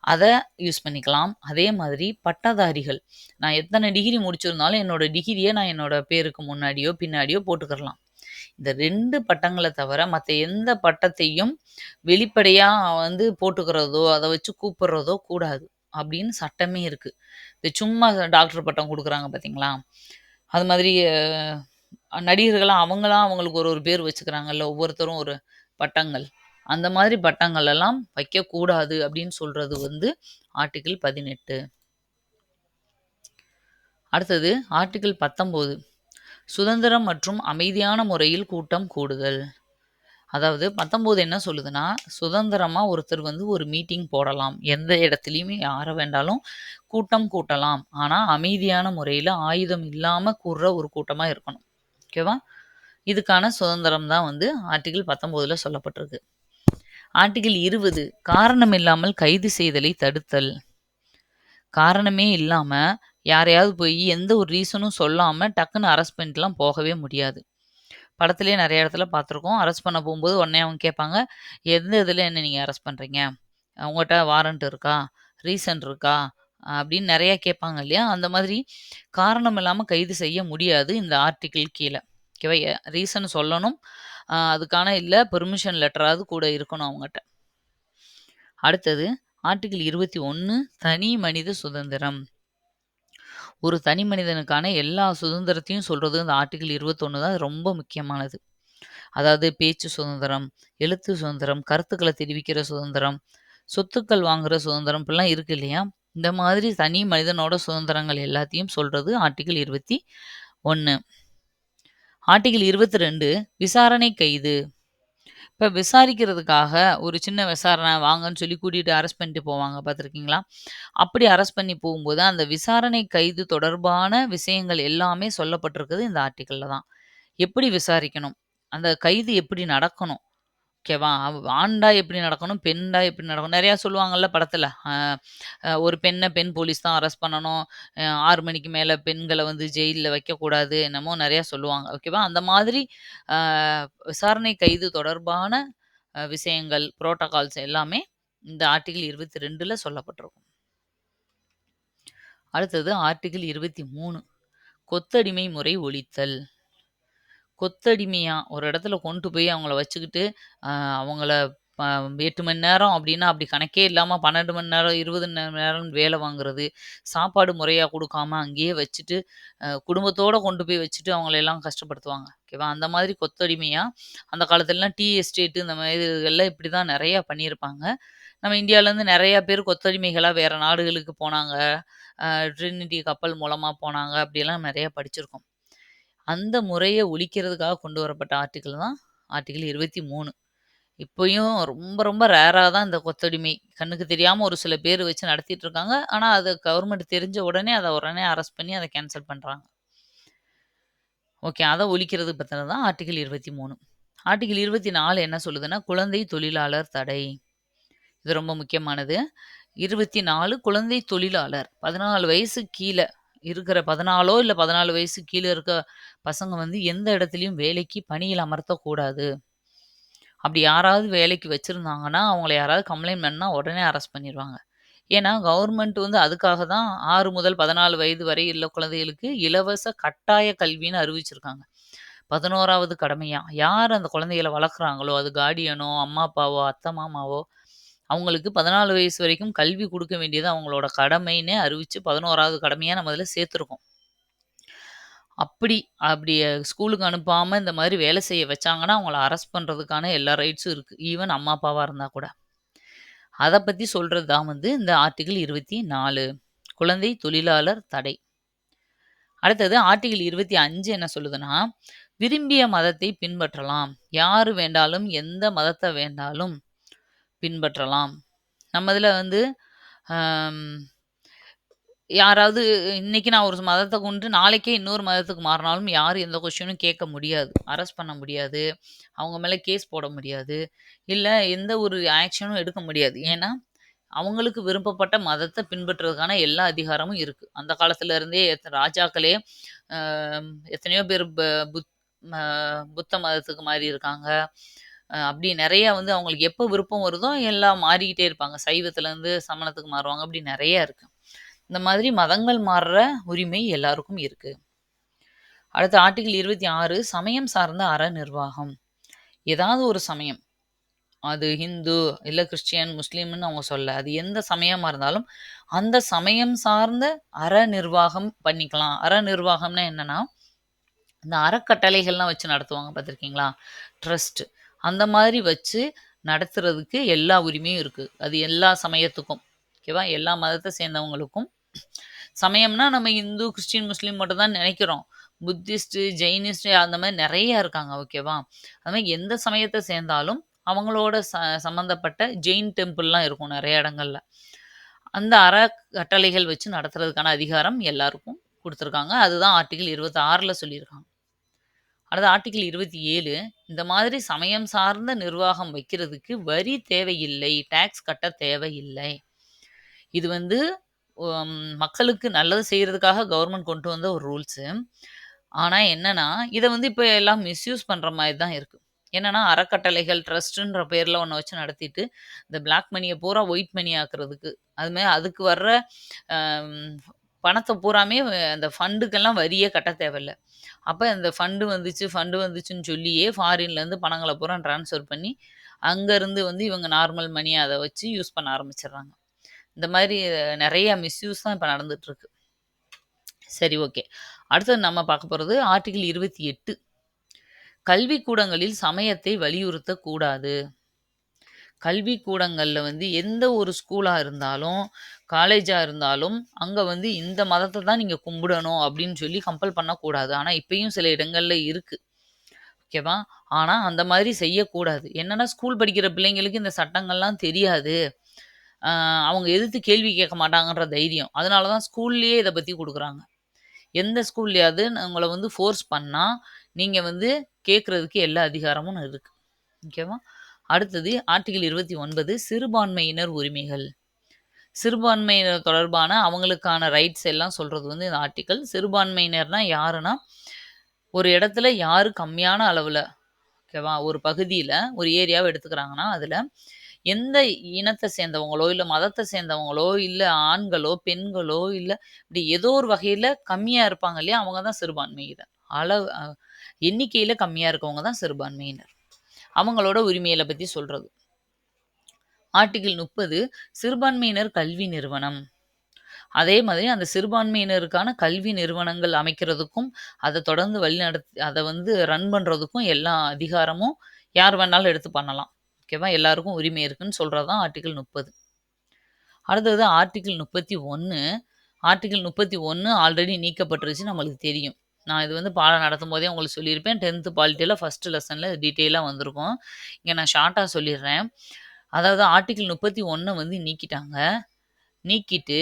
அதை யூஸ் பண்ணிக்கலாம். அதே மாதிரி பட்டதாரிகள். நான் எத்தனை டிகிரி முடிச்சிருந்தாலும் என்னோட டிகிரியை நான் என்னோட பேருக்கு முன்னாடியோ, பின்னாடியோ போட்டுக்கிறலாம். இந்த ரெண்டு பட்டங்களை தவிர மற்ற எந்த பட்டத்தையும் வெளிப்படையாக வந்து போட்டுக்கிறதோ, அதை வச்சு கூப்பிடுறதோ கூடாது. அப்படின்னு சட்டமே இருக்குது இது சும்மா டாக்டர் பட்டம் கொடுக்குறாங்க பார்த்தீங்களா? அது மாதிரி அ அவங்களாம் அவங்களுக்கு ஒரு ஒரு பேர் வச்சுக்கிறாங்கல்ல. ஒவ்வொருத்தரும் ஒரு பட்டங்கள். அந்த மாதிரி பட்டங்கள் எல்லாம் வைக்கக்கூடாது அப்படின்னு சொல்றது வந்து ஆர்டிக்கிள் 18. அடுத்தது ஆர்டிகிள் பத்தொம்போது சுதந்திரம் மற்றும் அமைதியான முறையில் கூட்டம் கூடுதல் அதாவது பத்தொம்போது என்ன சொல்லுதுன்னா சுதந்திரமாக ஒருத்தர் வந்து ஒரு மீட்டிங் போடலாம். எந்த இடத்துலையுமே யாரை வேண்டாலும் கூட்டம் கூட்டலாம். ஆனால் அமைதியான முறையில் ஆயுதம் இல்லாமல் கூடுற ஒரு கூட்டமாக இருக்கணும். ஓகேவா இதுக்கான சுதந்திரம் தான் வந்து ஆர்டிகிள் பத்தொம்போதில் சொல்லப்பட்டிருக்கு. ஆர்டிகிள் இருபது காரணம் இல்லாமல் கைது செய்தலை தடுத்தல். காரணமே இல்லாமல் யாரையாவது போய் எந்த ஒரு ரீசனும் சொல்லாமல் டக்குன்னு அரெஸ்ட் பண்ணிட்டுலாம் போகவே முடியாது. படத்துலேயே நிறைய இடத்துல பார்த்துருக்கோம். அரெஸ்ட் பண்ண போகும்போது உடனே அவங்க கேட்பாங்க எந்த இதில் என்ன நீங்கள் அரெஸ்ட் பண்ணுறீங்க உங்கள்கிட்ட வாரண்ட் இருக்கா? ரீசன் இருக்கா? அப்படின்னு நிறையா கேட்பாங்க இல்லையா? அந்த மாதிரி காரணம் இல்லாமல் கைது செய்ய முடியாது இந்த ஆர்டிக்கிள் கீழே. ஓகேவா ரீசன் சொல்லணும். அதுக்கான இல்லை பெர்மிஷன் லெட்டராவது கூட இருக்கணும் அவங்ககிட்ட. அடுத்தது ஆர்டிகிள் இருபத்தி ஒன்று தனி மனித சுதந்திரம். ஒரு தனி மனிதனுக்கான எல்லா சுதந்திரத்தையும் சொல்கிறது இந்த ஆர்டிகிள் இருபத்தொன்று தான். ரொம்ப முக்கியமானது. அதாவது பேச்சு சுதந்திரம் எழுத்து சுதந்திரம் கருத்துக்களை தெரிவிக்கிற சுதந்திரம் சொத்துக்கள் வாங்குற சுதந்திரம் இப்படிலாம் இருக்கு இல்லையா? இந்த மாதிரி தனி மனிதனோட சுதந்திரங்கள் எல்லாத்தையும் சொல்கிறது ஆர்டிகிள் இருபத்தி ஒன்று ஆர்டிகிள் இருபத்தி ரெண்டு விசாரணை கைது. இப்போ விசாரிக்கிறதுக்காக ஒரு சின்ன விசாரணை வாங்கன்னு சொல்லி கூட்டிகிட்டு அரெஸ்ட் பண்ணிட்டு போவாங்க பார்த்துருக்கீங்களா அப்படி அரெஸ்ட் பண்ணி போகும்போது அந்த விசாரணை கைது தொடர்பான விஷயங்கள் எல்லாமே சொல்லப்பட்டிருக்குது இந்த ஆர்டிக்கிளில் தான். எப்படி விசாரிக்கணும்? அந்த கைது எப்படி நடக்கணும்? ஓகேவா? அவ- ஆண்டா எப்படி நடக்கணும் பெண்டா எப்படி நடக்கணும்? நிறையா சொல்லுவாங்கல்ல படத்தில். ஒரு பெண்ணை பெண் போலீஸ் தான் அரெஸ்ட் பண்ணணும். ஆறு மணிக்கு மேலே பெண்களை வந்து ஜெயிலில் வைக்கக்கூடாது என்னமோ நிறையா சொல்லுவாங்க. ஓகேவா? அந்த மாதிரி விசாரணை கைது தொடர்பான விஷயங்கள் புரோட்டோகால்ஸ் எல்லாமே இந்த ஆர்டிகிள் இருபத்தி ரெண்டில் சொல்லப்பட்டிருக்கும். அடுத்தது ஆர்டிகிள் இருபத்தி மூணு கொத்தடிமை முறை ஒழித்தல். கொத்தடிமையா ஒரு இடத்துல கொண்டு போய் அவங்கள வச்சுக்கிட்டு அவங்கள ப- எட்டு மணி நேரம் அப்படின்னா அப்படி கணக்கே இல்லாமல் பன்னெண்டு மணி நேரம் இருபது மணி நேரம் வேலை வாங்குறது சாப்பாடு முறையாக கொடுக்காம அங்கேயே வச்சுட்டு குடும்பத்தோடு குடும்பத்தோட கொண்டு போய் வச்சுட்டு அவங்கள எல்லாம் கஷ்டப்படுத்துவாங்க. ஓகேவா? அந்த மாதிரி கொத்தடிமையா அந்த காலத்துலலாம் டீ எஸ்டேட்டு இந்த மாதிரி இதெல்லாம் இப்படி தான் நிறையா பண்ணியிருப்பாங்க. நம்ம இந்தியாவிலேருந்து நிறையா பேர் கொத்தடிமைகளாக வேறு நாடுகளுக்கு போனாங்க. ட்ரினிட்டி கப்பல் மூலமாக போனாங்க. அப்படியெல்லாம் நிறையா படிச்சிருக்கோம். அந்த முறையை ஒழிக்கிறதுக்காக கொண்டு வரப்பட்ட ஆர்டிக்கிள் தான் ஆர்டிக்கிள் இருபத்தி மூணு. இப்போயும் ரொம்ப ரொம்ப ரேராக தான் இந்த கொத்தடிமை. கண்ணுக்கு தெரியாமல் ஒரு சில பேர் வச்சு நடத்திட்டு இருக்காங்க ஆனால் அது கவர்மெண்ட் தெரிஞ்ச உடனே அதை உடனே அரெஸ்ட் பண்ணி அதை கேன்சல் பண்ணுறாங்க ஓகே அதை ஒழிக்கிறது பற்றின தான் ஆர்டிகிள் இருபத்தி மூணு. ஆர்டிகிள் இருபத்தி நாலு என்ன சொல்லுதுன்னா குழந்தை தொழிலாளர் தடை. இது ரொம்ப முக்கியமானது. இருபத்தி நாலு குழந்தை தொழிலாளர். பதினாலு வயசு கீழே இருக்கிற பதினாலோ இல்லை பதினாலு வயசு கீழே இருக்க பசங்க வந்து எந்த இடத்துலையும் வேலைக்கு பணியில் அமர்த்தக்கூடாது. அப்படி யாராவது வேலைக்கு வச்சுருந்தாங்கன்னா அவங்கள யாராவது கம்ப்ளைண்ட் பண்ணால் உடனே அரெஸ்ட் பண்ணிடுவாங்க ஏன்னா கவர்மெண்ட் வந்து அதுக்காக தான் ஆறு முதல் பதினாலு வயது வரை உள்ள குழந்தைகளுக்கு இலவச கட்டாய கல்வின்னு அறிவிச்சிருக்காங்க. பதினோராவது கடமையாக யார் அந்த குழந்தைகளை வளர்க்குறாங்களோ? அது கார்டியனோ அம்மா அப்பாவோ அத்தை மாமாவோ? அவங்களுக்கு பதினாலு வயசு வரைக்கும் கல்வி கொடுக்க வேண்டியது அவங்களோட கடமைன்னு அறிவித்து பதினோராவது கடமையாக நம்ம அதில் சேர்த்துருக்கோம். அப்படி அப்படி ஸ்கூலுக்கு அனுப்பாமல் இந்த மாதிரி வேலை செய்ய வச்சாங்கன்னா அவங்கள அரெஸ்ட் பண்ணுறதுக்கான எல்லா ரைட்ஸும் இருக்குது ஈவன் அம்மா அப்பாவாக இருந்தால் கூட. அதை பற்றி சொல்கிறது தான் வந்து இந்த ஆர்டிகிள் இருபத்தி நாலு. குழந்தை தொழிலாளர் தடை. அடுத்தது ஆர்டிகிள் இருபத்தி அஞ்சு என்ன சொல்லுதுன்னா விரும்பிய மதத்தை பின்பற்றலாம். யார் வேண்டாலும் எந்த மதத்தை வேண்டாலும் பின்பற்றலாம். நம்ம இதில் வந்து யாராவது இன்னைக்கு நான் ஒரு மதத்தை கொண்டு நாளைக்கே இன்னொரு மதத்துக்கு மாறினாலும் யாரும் எந்த கொஸ்டினும் கேட்க முடியாது. அரெஸ்ட் பண்ண முடியாது. அவங்க மேலே கேஸ் போட முடியாது. இல்லை எந்த ஒரு ஆக்ஷனும் எடுக்க முடியாது. ஏன்னா அவங்களுக்கு விருப்பப்பட்ட மதத்தை பின்பற்றுறதுக்கான எல்லா அதிகாரமும் இருக்குது அந்த காலத்துல இருந்தே ராஜாக்களே எத்தனையோ பேர் புத் புத்த மதத்துக்கு மாறி இருக்காங்க அப்படி நிறைய வந்து அவங்களுக்கு எப்போ விருப்பம் வருதோ எல்லாம் மாறிக்கிட்டே இருப்பாங்க. சைவத்துலேருந்து சமணத்துக்கு மாறுவாங்க. அப்படி நிறைய இருக்கு. இந்த மாதிரி மதங்கள் மாறுற உரிமை எல்லாருக்கும் இருக்கு. அடுத்து ஆர்டிகிள் இருபத்தி ஆறு சமயம் சார்ந்த அற நிர்வாகம். ஏதாவது ஒரு சமயம். அது ஹிந்து இல்லை கிறிஸ்டியன் முஸ்லீம்னு அவங்க சொல்ல அது எந்த சமயமா இருந்தாலும் அந்த சமயம் சார்ந்த அற நிர்வாகம் பண்ணிக்கலாம். அற நிர்வாகம்னா என்னன்னா இந்த அறக்கட்டளைகள்லாம் வச்சு நடத்துவாங்க. பார்த்துருக்கீங்களா? ட்ரஸ்ட் அந்த மாதிரி வச்சு நடத்துறதுக்கு எல்லா உரிமையும் இருக்குது அது எல்லா சமயத்துக்கும் ஓகேவா எல்லா மதத்தை சேர்ந்தவங்களுக்கும் சமயம்னா நம்ம இந்து, கிறிஸ்டின், முஸ்லீம் மட்டும் தான் நினைக்கிறோம் புத்திஸ்ட், ஜெயினிஸ்ட் அந்த மாதிரி நிறையா இருக்காங்க. ஓகேவா? அது மாதிரி எந்த சமயத்தை சேர்ந்தாலும் அவங்களோட ச சம்மந்தப்பட்ட ஜெயின் டெம்பிள்லாம் இருக்கும் நிறைய இடங்கள்ல. அந்த அற கட்டளைகள் வச்சு நடத்துறதுக்கான அதிகாரம் எல்லாருக்கும் கொடுத்துருக்காங்க அதுதான் ஆர்டிகிள் 26ல சொல்லியிருக்காங்க. அடுத்து ஆர்டிகிள் 27 இந்த மாதிரி சமயம் சார்ந்த நிர்வாகம் வைக்கிறதுக்கு வரி தேவையில்லை. டேக்ஸ் கட்ட தேவையில்லை. இது வந்து மக்களுக்கு நல்லது செய்கிறதுக்காக கவர்மெண்ட் கொண்டு வந்த ஒரு ரூல்ஸு. ஆனால் என்னன்னா, இதை வந்து இப்போ எல்லாம் மிஸ்யூஸ் பண்ணுற மாதிரி தான் இருக்குது என்னன்னா, அறக்கட்டளைகள், ட்ரஸ்ட்டுன்ற பேரில் ஒன்று வச்சு நடத்திட்டு, இந்த பிளாக் மணியை பூரா ஒயிட் மணி ஆக்குறதுக்கு, அதுமாரி அதுக்கு வர்ற பணத்தை பூராமே அந்த ஃபண்டுக்கெல்லாம் வரியே கட்ட தேவையில்லை அப்போ இந்த ஃபண்டு வந்துச்சு, ஃபண்டு வந்துச்சுன்னு சொல்லியே ஃபாரின்லேருந்து பணங்களை பூரா ட்ரான்ஸ்ஃபர் பண்ணி, அங்கேருந்து வந்து இவங்க நார்மல் மணியை அதை வச்சு யூஸ் பண்ண ஆரம்பிச்சிடுறாங்க. இந்த மாதிரி நிறையா மிஸ்யூஸ் தான் இப்போ நடந்துகிட்ருக்கு சரி ஓகே. அடுத்தது நம்ம பார்க்க போகிறது ஆர்டிகிள் 28 கல்விக்கூடங்களில் சமயத்தை வலியுறுத்தக்கூடாது. கல்விக்கூடங்களில் வந்து எந்த ஒரு ஸ்கூலாக இருந்தாலும், காலேஜாக இருந்தாலும், அங்கே வந்து இந்த மதத்தை தான் நீங்கள் கும்பிடணும் அப்படின்னு சொல்லி கம்பல் பண்ணக்கூடாது. ஆனால் இப்பயும் சில இடங்களில் இருக்குது ஓகேவா? ஆனால் அந்த மாதிரி செய்யக்கூடாது. என்னென்னா ஸ்கூல் படிக்கிற பிள்ளைங்களுக்கு இந்த சட்டங்கள்லாம் தெரியாது. அவங்க எதிர்த்து கேள்வி கேட்க மாட்டாங்கன்ற தைரியம். அதனால தான் ஸ்கூல்லேயே இதை பற்றி கொடுக்குறாங்க எந்த ஸ்கூல்லையாவது உங்களை வந்து ஃபோர்ஸ் பண்ணால் நீங்கள் வந்து கேட்குறதுக்கு எல்லா அதிகாரமும் இருக்குது ஓகேவா? அடுத்தது ஆர்டிகிள் 29 சிறுபான்மையினர் உரிமைகள். சிறுபான்மையினர் தொடர்பான அவங்களுக்கான ரைட்ஸ் எல்லாம் சொல்கிறது வந்து இந்த ஆர்டிக்கல் சிறுபான்மையினர்னால் யாருன்னா, ஒரு இடத்துல யார் கம்மியான அளவில் ஓகேவா? ஒரு பகுதியில் ஒரு ஏரியாவை எடுத்துக்கிறாங்கன்னா, அதில் எந்த இனத்தை சேர்ந்தவங்களோ, இல்லை மதத்தை சேர்ந்தவங்களோ, இல்லை ஆண்களோ, பெண்களோ, இல்லை இப்படி ஏதோ ஒரு வகையில் கம்மியாக இருப்பாங்க இல்லையா? அவங்க தான் சிறுபான்மையினர். அளவு எண்ணிக்கையில் கம்மியாக இருக்கவங்க தான் சிறுபான்மையினர். அவங்களோட உரிமைகள பற்றி சொல்கிறது ஆர்டிகிள் 30 சிறுபான்மையினர் கல்வி நிறுவனம். அதே மாதிரி அந்த சிறுபான்மையினருக்கான கல்வி நிறுவனங்கள் அமைக்கிறதுக்கும், அதை தொடர்ந்து வழிநடத்தி அதை வந்து ரன் பண்ணுறதுக்கும் எல்லா அதிகாரமும் யார் வேணாலும் எடுத்து பண்ணலாம். ஓகேவா? எல்லாருக்கும் உரிமை இருக்குன்னு சொல்கிறது தான் ஆர்டிகிள் 30. அடுத்தது ஆர்டிகிள் 31 ஆர்டிகிள் 31 ஆல்ரெடி நீக்கப்பட்டுருச்சு நம்மளுக்கு தெரியும். நான் இது வந்து பாடம் நடத்தும் போதே உங்களுக்கு சொல்லியிருப்பேன். டென்த்து பாலிட்டியில் ஃபஸ்ட்டு லெசனில் டீட்டெயிலாக வந்திருக்கும். இங்கே நான் ஷார்ட்டாக சொல்லிடுறேன். அதாவது ஆர்டிகிள் 31 வந்து நீக்கிட்டாங்க. நீக்கிட்டு,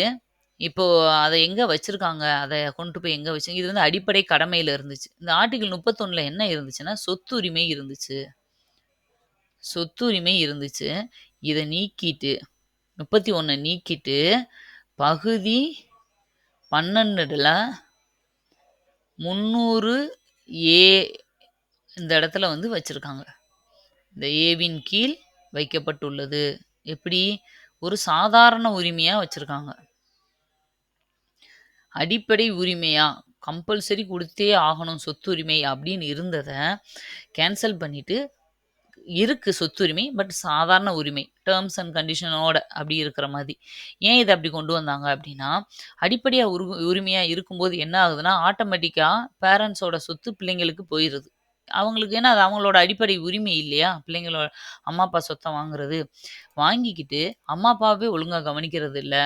இப்போது அதை எங்கே வச்சுருக்காங்க அதை கொண்டு போய் எங்கே வச்சு இது வந்து அடிப்படை கடமையில் இருந்துச்சு. இந்த ஆர்டிகிள் 31ல என்ன இருந்துச்சுன்னா, சொத்துரிமை இருந்துச்சு. சொத்துரிமை இருந்துச்சு. இதை நீக்கிட்டு 31 நீக்கிட்டு, பகுதி 12ல 300 ஏ இந்த இடத்துல வந்து வச்சுருக்காங்க இந்த ஏவின் கீழ் வைக்கப்பட்டுள்ளது. எப்படி? ஒரு சாதாரண உரிமையாக வச்சுருக்காங்க அடிப்படை உரிமையாக கம்பல்சரி கொடுத்தே ஆகணும் சொத்துரிமை அப்படின்னு இருந்ததை கேன்சல் பண்ணிட்டு, இருக்குது சொத்துரிமை. பட் சாதாரண உரிமை. டேர்ம்ஸ் அண்ட் கண்டிஷனோட அப்படி இருக்கிற மாதிரி ஏன் இதை அப்படி கொண்டு வந்தாங்க அப்படின்னா, அடிப்படையாக உரு உரிமையாக இருக்கும்போது என்ன ஆகுதுன்னா, ஆட்டோமேட்டிக்காக பேரண்ட்ஸோட சொத்து பிள்ளைங்களுக்கு போயிடுது அவங்களுக்கு ஏன்னா அது அவங்களோட அடிப்படை உரிமை இல்லையா? பிள்ளைங்களோட அம்மா, அப்பா சொத்த வாங்குறது. வாங்கிக்கிட்டு அம்மா, அப்பாவே ஒழுங்கா கவனிக்கிறது இல்ல.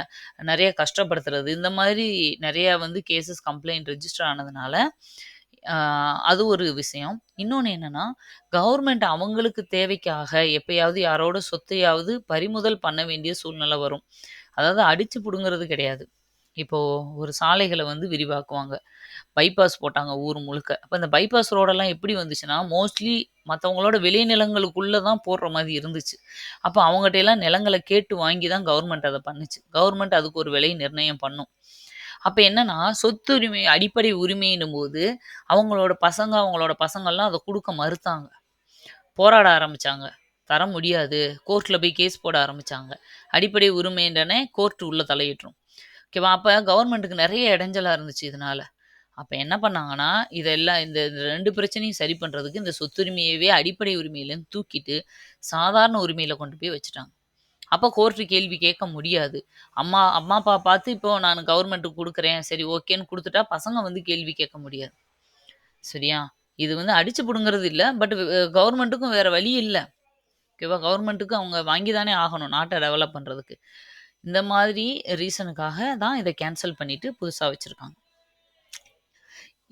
நெறைய கஷ்டப்படுத்துறது. இந்த மாதிரி நெறைய வந்து கேஸஸ் கம்ப்ளைண்ட் ரெஜிஸ்டர் ஆனதுனால, அது ஒரு விஷயம். இன்னொன்னு என்னன்னா, கவர்மெண்ட் அவங்களுக்கு தேவைக்காக எப்பயாவது யாரோட சொத்தையாவது பறிமுதல் பண்ண வேண்டிய சூழ்நிலை வரும். அதாவது அடிச்சு புடுங்குறது கிடையாது. இப்போது ஒரு சாலைகளை வந்து விரிவாக்குவாங்க. பைபாஸ் போட்டாங்க ஊர் முழுக்க. அப்போ இந்த பைபாஸ் ரோடெல்லாம் எப்படி வந்துச்சுன்னா, மோஸ்ட்லி மற்றவங்களோட விளைநிலங்களுக்குள்ளே தான் போடுற மாதிரி இருந்துச்சு. அப்போ அவங்ககிட்ட எல்லாம் நிலங்களை கேட்டு வாங்கி தான் கவர்மெண்ட் அதை பண்ணுச்சு. கவர்மெண்ட் அதுக்கு ஒரு விலை நிர்ணயம் பண்ணும். அப்போ என்னன்னா, சொத்துரிமை அடிப்படை உரிமைன்னும் போது அவங்களோட பசங்க, அவங்களோட பசங்கள்லாம் அதை கொடுக்க மறுத்தாங்க. போராட ஆரம்பித்தாங்க தர முடியாது. கோர்ட்டில் போய் கேஸ் போட ஆரம்பித்தாங்க அடிப்படை உரிமைன்றனே கோர்ட் உள்ளே தலையிட்டுரும். ஓகேவா? அப்போ கவர்மெண்ட்டுக்கு நிறைய இடைஞ்சலாக இருந்துச்சு இதனால் அப்போ என்ன பண்ணாங்கன்னா, இதெல்லாம் இந்த ரெண்டு பிரச்சனையும் சரி பண்ணுறதுக்கு இந்த சொத்துரிமையவே அடிப்படை உரிமையிலேருந்து தூக்கிட்டு, சாதாரண உரிமையில் கொண்டு போய் வச்சுட்டாங்க. அப்போ கோர்ட்டு கேள்வி கேட்க முடியாது. அம்மா அம்மா, அப்பா பார்த்து இப்போ நான் கவர்மெண்ட்டுக்கு கொடுக்குறேன் சரி ஓகேன்னு கொடுத்துட்டா பசங்க வந்து கேள்வி கேட்க முடியாது. சரியா? இது வந்து அடிச்சு பிடுங்கிறது இல்லை பட் கவர்மெண்ட்டுக்கும் வேறு வழி இல்லை ஓகேவா? கவர்மெண்ட்டுக்கு அவங்க வாங்கி தானே ஆகணும். நாட்டை டெவலப் பண்ணுறதுக்கு இந்த மாதிரி ரீசனுக்காக தான் இதை கேன்சல் பண்ணிட்டு புதுசாக வச்சுருக்காங்க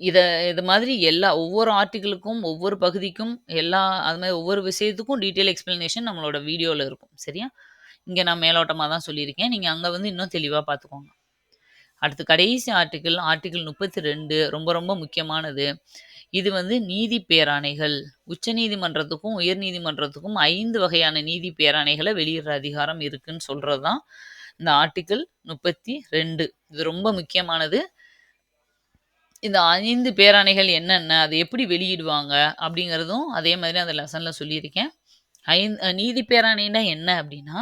இதை இது மாதிரி எல்லா ஒவ்வொரு ஆர்டிக்கிளுக்கும், ஒவ்வொரு பகுதிக்கும் எல்லா அது மாதிரி ஒவ்வொரு விஷயத்துக்கும் டீட்டெயில் எக்ஸ்ப்ளனேஷன் நம்மளோட வீடியோவில் இருக்கும். சரியா? இங்கே நான் மேலோட்டமாக தான் சொல்லியிருக்கேன். நீங்கள் அங்கே வந்து இன்னும் தெளிவாக பார்த்துக்கோங்க. அடுத்து கடைசி ஆர்டிக்கிள், ஆர்டிக்கிள் 32 ரொம்ப ரொம்ப முக்கியமானது. இது வந்து நீதி பேராணைகள். உச்சநீதிமன்றத்துக்கும், உயர்நீதிமன்றத்துக்கும் ஐந்து வகையான நீதி பேராணைகளை வெளியிடுற அதிகாரம் இருக்குன்னு சொல்கிறது தான் இந்த ஆர்டிக்கிள் 32. இது ரொம்ப முக்கியமானது. இந்த ஐந்து பேராணைகள் என்னென்ன? அதை எப்படி வெளியிடுவாங்க? அப்படிங்கிறதும் அதே மாதிரி அந்த லெசனில் சொல்லியிருக்கேன். ஐந்து நீதி பேராணைனா என்ன அப்படின்னா,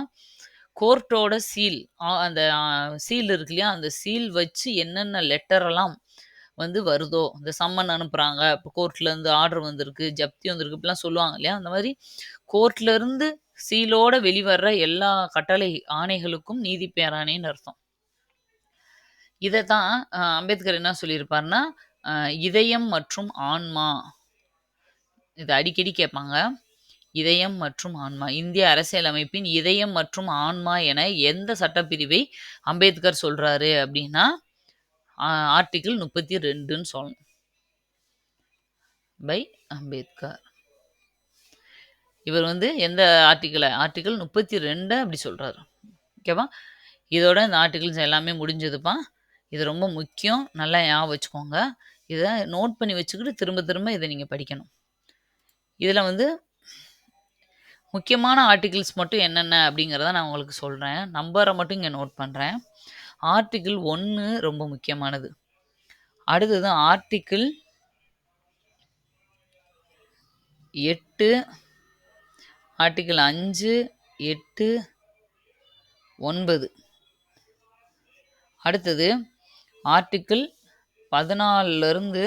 கோர்ட்டோட சீல் அந்த சீல் இருக்கு இல்லையா? அந்த சீல் வச்சு என்னென்ன லெட்டரெல்லாம் வந்து வருதோ, இந்த சம்மன் அனுப்புகிறாங்க இப்போ கோர்ட்லேருந்து ஆர்டர் வந்திருக்கு, ஜப்தி வந்திருக்கு இப்படிலாம் சொல்லுவாங்க இல்லையா? அந்த மாதிரி கோர்ட்லேருந்து சீலோட வெளிவர்ற எல்லா கட்டளை ஆணைகளுக்கும் நீதி பேராணைன்னு அர்த்தம். இதை தான் அம்பேத்கர் என்ன சொல்லியிருப்பார்னா இதயம் மற்றும் ஆன்மா. இது அடிக்கடி கேட்பாங்க. இதயம் மற்றும் ஆன்மா. இந்திய அரசியலமைப்பின் இதயம் மற்றும் ஆன்மா என எந்த சட்டப்பிரிவை அம்பேத்கர் சொல்றாரு அப்படின்னா, ஆர்டிகிள் முப்பத்தி ரெண்டுன்னு சொல்லணும். பை அம்பேத்கர். இவர் வந்து எந்த ஆர்டிக்கிளை ஆர்டிக்கிள் 32 அப்படி சொல்கிறாரு ஓகேவா? இதோட இந்த ஆர்டிகிள்ஸ் எல்லாமே முடிஞ்சதுப்பா. இது ரொம்ப முக்கியம். நல்லா ஞாபகம் வச்சுக்கோங்க. இதை நோட் பண்ணி வச்சுக்கிட்டு திரும்ப திரும்ப இதை நீங்கள் படிக்கணும். இதில் வந்து முக்கியமான ஆர்டிகிள்ஸ் மட்டும் என்னென்ன அப்படிங்கிறத நான் உங்களுக்கு சொல்கிறேன் நம்பரை மட்டும் இங்கே நோட் பண்ணுறேன் ஆர்டிக்கிள் ஒன்று ரொம்ப முக்கியமானது. அடுத்தது ஆர்டிக்கிள் எட்டு ஆர்டிக்கிள் 5, 8, 9. அடுத்தது ஆர்டிக்கிள் பதினாலிருந்து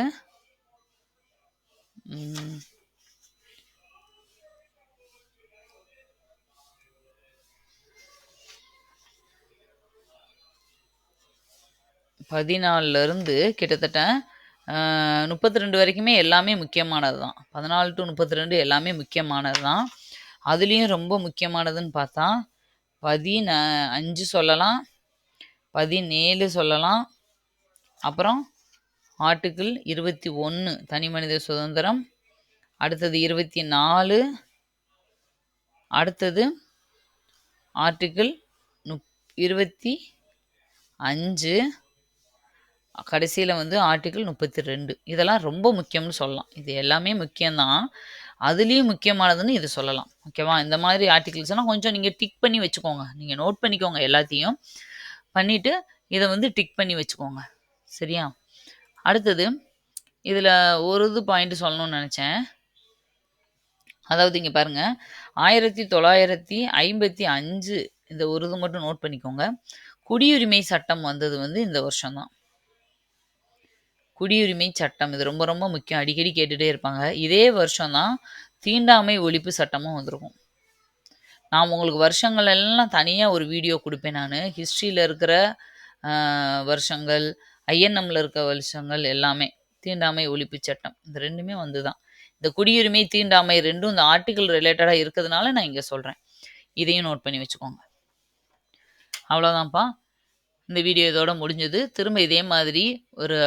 பதினாலிருந்து கிட்டத்தட்ட முப்பத்தி ரெண்டு வரைக்குமே எல்லாமே முக்கியமானது தான். பதினாலு டு முப்பத்தி ரெண்டு எல்லாமே முக்கியமானது தான். அதுலேயும் ரொம்ப முக்கியமானதுன்னு பார்த்தா, பதின அஞ்சு சொல்லலாம், 17 சொல்லலாம். அப்புறம் ஆர்டிக்கிள் 21 தனிமனித சுதந்திரம். அடுத்தது 24 அடுத்தது ஆர்டிக்கிள் நுப் 25 கடைசியில வந்து ஆர்டிக்கிள் 32 இதெல்லாம் ரொம்ப முக்கியம்னு சொல்லலாம். இது எல்லாமே முக்கியம்தான் அதுலேயும் முக்கியமானதுன்னு இது சொல்லலாம். ஓகேவா? இந்த மாதிரி ஆர்டிக்கிள்ஸ்லாம் கொஞ்சம் நீங்கள் டிக் பண்ணி வச்சுக்கோங்க. நீங்கள் நோட் பண்ணிக்கோங்க எல்லாத்தையும். பண்ணிட்டு இதை வந்து டிக் பண்ணி வச்சுக்கோங்க. சரியா? அடுத்தது இதில் ஒரு இது பாயிண்ட் சொல்லணும்னு நினச்சேன் அதாவது இங்க பாருங்க. 1955 இந்த ஒரு இது மட்டும் நோட் பண்ணிக்கோங்க. குடியுரிமை சட்டம் வந்தது வந்து இந்த வருஷம் தான். குடியுரிமை சட்டம். இது ரொம்ப ரொம்ப முக்கியம். அடிக்கடி கேட்டுட்டே இருப்பாங்க. இதே வருஷம் தான் தீண்டாமை ஒழிப்பு சட்டமும் வந்திருக்கும். நான் உங்களுக்கு வருஷங்கள் எல்லாம் தனியாக ஒரு வீடியோ கொடுப்பேன் நான் ஹிஸ்ட்ரியில் இருக்கிற வருஷங்கள், ஐஎன்எம்ல இருக்க வருஷங்கள் எல்லாமே. தீண்டாமை ஒழிப்பு சட்டம். இது ரெண்டுமே வந்து தான். இந்த குடியுரிமை, தீண்டாமை ரெண்டும் இந்த ஆர்டிக்கல் ரிலேட்டடாக இருக்கிறதுனால நான் இங்கே சொல்கிறேன் இதையும் நோட் பண்ணி வச்சுக்கோங்க. அவ்வளோதான்ப்பா. இந்த வீடியோ இதோட முடிஞ்சது. திரும்ப இதே மாதிரி ஒரு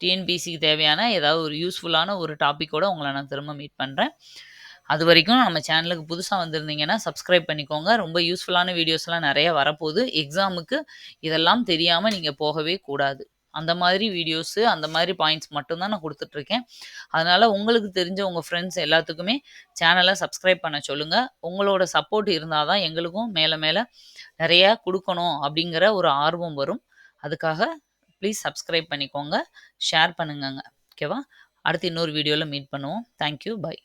டிஎன்பிஎஸ்சிக்கு தேவையான ஏதாவது ஒரு யூஸ்ஃபுல்லான ஒரு டாப்பிக்கோடு உங்களை நான் திரும்ப மீட் பண்ணுறேன் அது வரைக்கும் நம்ம சேனலுக்கு புதுசாக வந்திருந்தீங்கன்னா, சப்ஸ்கிரைப் பண்ணிக்கோங்க. ரொம்ப யூஸ்ஃபுல்லான வீடியோஸ்லாம் நிறைய வரப்போகுது எக்ஸாமுக்கு இதெல்லாம் தெரியாமல் நீங்கள் போகவே கூடாது. அந்த மாதிரி வீடியோஸு, அந்த மாதிரி பாயிண்ட்ஸ் மட்டும்தான் நான் கொடுத்துட்ருக்கேன் அதனால் உங்களுக்கு தெரிஞ்ச உங்கள் ஃப்ரெண்ட்ஸ் எல்லாத்துக்குமே சேனலை சப்ஸ்கிரைப் பண்ண சொல்லுங்கள் உங்களோட சப்போர்ட் இருந்தால் தான் எங்களுக்கும் மேலே மேலே நிறையா கொடுக்கணும் அப்படிங்கிற ஒரு ஆர்வம் வரும். அதுக்காக ப்ளீஸ் சப்ஸ்கிரைப் பண்ணிக்கோங்க. ஷேர் பண்ணுங்கங்க. ஓகேவா? அடுத்து இன்னொரு வீடியோவில் மீட் பண்ணுவோம். Thank you. பை.